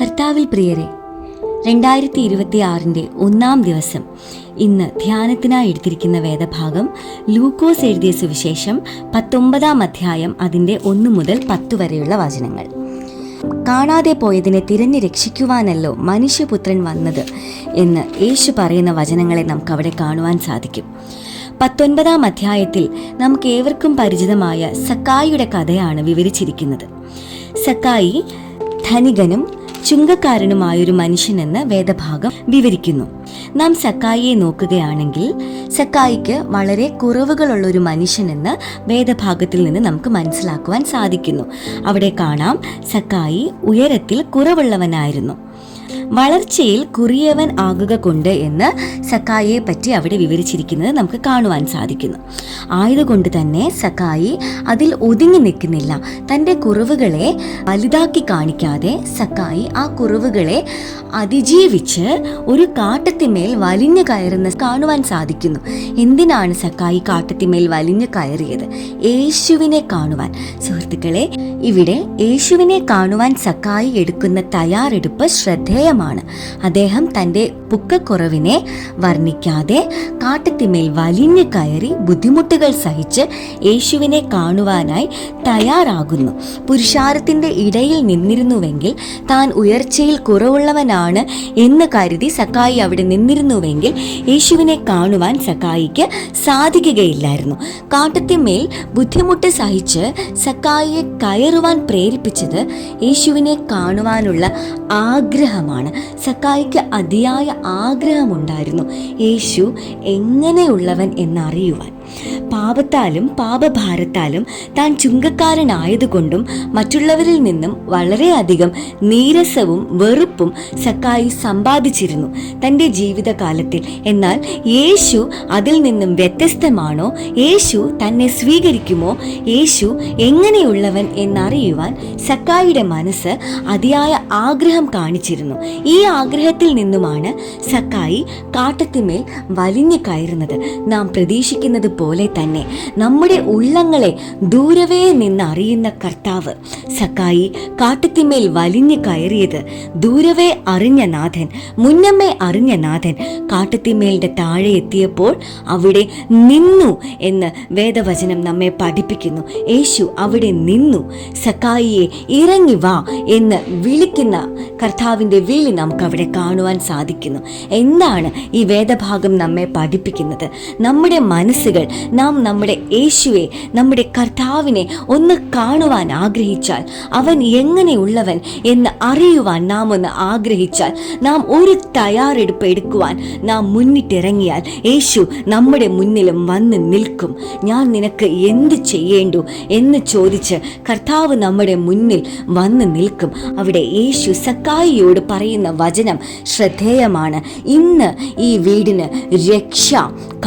കർത്താവിൽ പ്രിയരെ രണ്ടായിരത്തി ഇരുപത്തി ആറിന്റെ ഒന്നാം ദിവസം ഇന്ന് ധ്യാനത്തിനായി എടുത്തിരിക്കുന്ന വേദഭാഗം ലൂക്കോസ് എഴുതിയ സുവിശേഷം പത്തൊമ്പതാം അധ്യായം അതിന്റെ ഒന്ന് മുതൽ പത്ത് വരെയുള്ള വചനങ്ങൾ. കാണാതെ പോയതിനെ തിരഞ്ഞു രക്ഷിക്കുവാനല്ലോ മനുഷ്യപുത്രൻ വന്നത് എന്ന് യേശു പറയുന്ന വചനങ്ങളെ നമുക്കവിടെ കാണുവാൻ സാധിക്കും. പത്തൊൻപതാം അധ്യായത്തിൽ നമുക്ക് ഏവർക്കും പരിചിതമായ സക്കായിയുടെ കഥയാണ് വിവരിച്ചിരിക്കുന്നത്. സക്കായി ധനികനും ചുങ്കക്കാരനുമായൊരു മനുഷ്യനെന്ന് വേദഭാഗം വിവരിക്കുന്നു. നാം സക്കായിയെ നോക്കുകയാണെങ്കിൽ സക്കായിക്ക് വളരെ കുറവുകളുള്ള ഒരു മനുഷ്യനെന്ന് വേദഭാഗത്തിൽ നിന്ന് നമുക്ക് മനസ്സിലാക്കുവാൻ സാധിക്കുന്നു. അവിടെ കാണാം സക്കായി ഉയരത്തിൽ കുറവുള്ളവനായിരുന്നു. വളർച്ചയിൽ കുറിയവൻ ആകുക കൊണ്ട് എന്ന് സക്കായിയെ പറ്റി അവിടെ വിവരിച്ചിരിക്കുന്നത് നമുക്ക് കാണുവാൻ സാധിക്കുന്നു. ആയതുകൊണ്ട് തന്നെ സക്കായി അതിൽ ഒതുങ്ങി നിൽക്കുന്നില്ല. തന്റെ കുറവുകളെ വലുതാക്കി കാണിക്കാതെ സക്കായി ആ കുറവുകളെ അതിജീവിച്ച് ഒരു കാട്ടത്തിമേൽ വലിഞ്ഞു കയറുന്ന കാണുവാൻ സാധിക്കുന്നു. എന്തിനാണ് സക്കായി കാട്ടത്തിമേൽ വലിഞ്ഞു കയറിയത്? യേശുവിനെ കാണുവാൻ. സുഹൃത്തുക്കളെ ഇവിടെ യേശുവിനെ കാണുവാൻ സക്കായി എടുക്കുന്ന തയ്യാറെടുപ്പ് ശ്രദ്ധേയമാണ്. അദ്ദേഹം തന്റെ പുക്കക്കുറവിനെ വർണിക്കാതെ കാട്ടത്തിമേൽ വലിഞ്ഞു കയറി ബുദ്ധിമുട്ടുകൾ സഹിച്ച് യേശുവിനെ കാണുവാനായി തയ്യാറാകുന്നു. പുരുഷാരത്തിന്റെ ഇടയിൽ നിന്നിരുന്നുവെങ്കിൽ താൻ ഉയർച്ചയിൽ കുറവുള്ളവനാണ് എന്ന് കരുതി സക്കായി അവിടെ നിന്നിരുന്നുവെങ്കിൽ യേശുവിനെ കാണുവാൻ സക്കായിക്ക് സാധിക്കുകയില്ലായിരുന്നു. കാട്ടത്തിമേൽ ബുദ്ധിമുട്ട് സഹിച്ച് സക്കായിയെ കയറുവാൻ പ്രേരിപ്പിച്ചത് യേശുവിനെ കാണുവാനുള്ള ആഗ്രഹമാണ്. സക്കായിക്ക് അതിയായ ആഗ്രഹമുണ്ടായിരുന്നു. യേശു എങ്ങനെയുള്ളവൻ എന്നറിയുവാൻ. പാപത്താലും പാപഭാരത്താലും താൻ ചുങ്കക്കാരനായതുകൊണ്ടും മറ്റുള്ളവരിൽ നിന്നും വളരെയധികം നീരസവും വെറുപ്പും സക്കായി സമ്പാദിച്ചിരുന്നു തന്റെ ജീവിതകാലത്തിൽ. എന്നാൽ യേശു അതിൽ നിന്നും വ്യത്യസ്തമാണോ? യേശു തന്നെ സ്വീകരിക്കുമോ? യേശു എങ്ങനെയുള്ളവൻ എന്നറിയുവാൻ സക്കായിയുടെ മനസ്സ് അതിയായ ആഗ്രഹം കാണിച്ചിരുന്നു. ഈ ആഗ്രഹത്തിൽ നിന്നുമാണ് സക്കായി കാട്ടത്തിമേൽ വലിഞ്ഞു കയറുന്നത്. നാം പ്രതീക്ഷിക്കുന്നത് പോലെ തന്നെ നമ്മുടെ ഉള്ളങ്ങളെ ദൂരവേ നിന്ന് അറിയുന്ന കർത്താവ്. സക്കായി കാട്ടത്തിന്മേൽ വലിഞ്ഞു കയറിയത് ദൂരവേ അറിഞ്ഞ നാഥൻ മുന്നമ്മേ അറിഞ്ഞ നാഥൻ കാട്ടത്തിന്മേലിന്റെ താഴെ എത്തിയപ്പോൾ അവിടെ നിന്നു എന്ന് വേദവചനം നമ്മെ പഠിപ്പിക്കുന്നു. യേശു അവിടെ നിന്നു. സക്കായിയെ ഇറങ്ങി വാ എന്ന് വിളിക്കുന്ന കർത്താവിന്റെ വിളി നമുക്ക് അവിടെ കാണുവാൻ സാധിക്കുന്നു. എന്താണ് ഈ വേദഭാഗം നമ്മെ പഠിപ്പിക്കുന്നത്? നമ്മുടെ മനസ്സുകൾ നാം നമ്മുടെ യേശുവെ നമ്മുടെ കർത്താവിനെ ഒന്ന് കാണുവാൻ ആഗ്രഹിച്ചാൽ അവൻ എങ്ങനെയുള്ളവൻ എന്ന് അറിയുവാൻ നാം ഒന്ന് ആഗ്രഹിച്ചാൽ നാം ഒരു തയ്യാറെടുപ്പ് എടുക്കുവാൻ നാം മുന്നിട്ടിറങ്ങിയാൽ യേശു നമ്മുടെ മുന്നിലും വന്ന് നിൽക്കും. ഞാൻ നിനക്ക് എന്ത് ചെയ്യേണ്ടു എന്ന് ചോദിച്ച് കർത്താവ് നമ്മുടെ മുന്നിൽ വന്ന് നിൽക്കും. അവിടെ യേശു സക്കായിയോട് പറയുന്ന വചനം ശ്രദ്ധേയമാണ്. ഇന്ന് ഈ വീടിന് രക്ഷ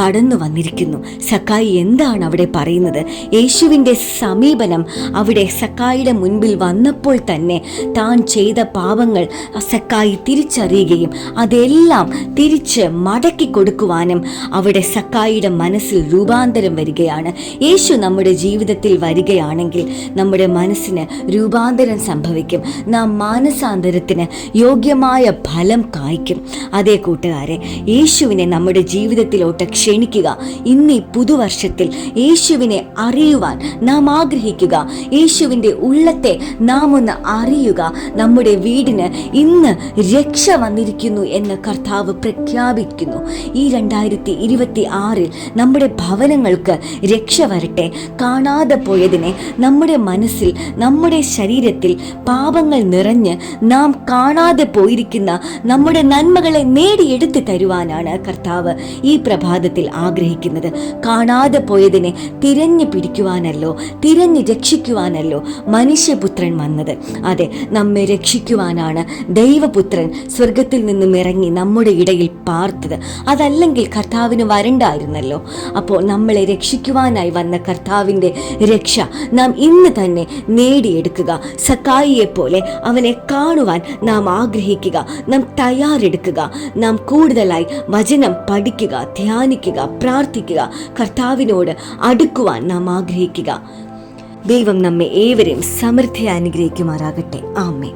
കടന്നു വന്നിരിക്കുന്നു. സക്കായി എന്താണ് അവിടെ പറയുന്നത്? യേശുവിന്റെ സമീപനം അവിടെ സക്കായിയുടെ മുൻപിൽ വന്നപ്പോൾ തന്നെ താൻ ചെയ്ത പാപങ്ങൾ സക്കായി തിരിച്ചറിയുകയും അതെല്ലാം തിരിച്ച് മടക്കി കൊടുക്കുവാനും അവിടെ സക്കായിയുടെ മനസ്സിൽ രൂപാന്തരം വരികയാണ്. യേശു നമ്മുടെ ജീവിതത്തിൽ വരികയാണെങ്കിൽ നമ്മുടെ മനസ്സിന് രൂപാന്തരം സംഭവിക്കും. നാം മാനസാന്തരത്തിന് യോഗ്യമായ ഫലം കായ്ക്കും. അതേ കൂട്ടുകാരെ യേശുവിനെ നമ്മുടെ ജീവിതത്തിലോട്ട് ക്ഷണിക്കുക. ഇന്ന് പുതുവർഷത്തിൽ യേശുവിനെ അറിയുവാൻ നാം ആഗ്രഹിക്കുക. യേശുവിന്റെ ഉള്ളത്തെ നാം ഒന്ന് അറിയുക. നമ്മുടെ വീടിന് ഇന്ന് രക്ഷ വന്നിരിക്കുന്നു എന്ന് കർത്താവ് പ്രഖ്യാപിക്കുന്നു. ഈ രണ്ടായിരത്തി ഇരുപത്തി ആറിൽ നമ്മുടെ ഭവനങ്ങൾക്ക് രക്ഷ വരട്ടെ. കാണാതെ പോയതിനെ നമ്മുടെ മനസ്സിൽ നമ്മുടെ ശരീരത്തിൽ പാപങ്ങൾ നിറഞ്ഞ് നാം കാണാതെ പോയിരിക്കുന്ന നമ്മുടെ നന്മകളെ നേടിയെടുത്ത് തരുവാനാണ് കർത്താവ് ഈ പ്രഭാതത്തിൽ ആഗ്രഹിക്കുന്നത്. കാണാതെ പോയതിനെ തിരഞ്ഞു പിടിക്കുവാനല്ലോ തിരഞ്ഞു രക്ഷിക്കുവാനല്ലോ മനുഷ്യപുത്രൻ വന്നത്. അതെ നമ്മെ രക്ഷിക്കുവാനാണ് ദൈവപുത്രൻ സ്വർഗത്തിൽ നിന്നും ഇറങ്ങി നമ്മുടെ ഇടയിൽ പാർത്തത്. അതല്ലെങ്കിൽ കർത്താവിന് വരണ്ടായിരുന്നല്ലോ. അപ്പോൾ നമ്മളെ രക്ഷിക്കുവാനായി വന്ന കർത്താവിന്റെ രക്ഷ നാം ഇന്ന് തന്നെ നേടിയെടുക്കുക. സക്കായിയെ പോലെ അവനെ കാണുവാൻ നാം ആഗ്രഹിക്കുക. നാം തയ്യാറെടുക്കുക. നാം കൂടുതലായി വചനം പഠിക്കുക ധ്യാനിക്കുക പ്രാർത്ഥിക്കുക കർത്താവിനോട് അടുക്കുവാൻ നാം ആഗ്രഹിക്കുക. ദൈവം നമ്മെ ഏവരെയും സമൃദ്ധി അനുഗ്രഹിക്കുമാറാകട്ടെ. ആമേ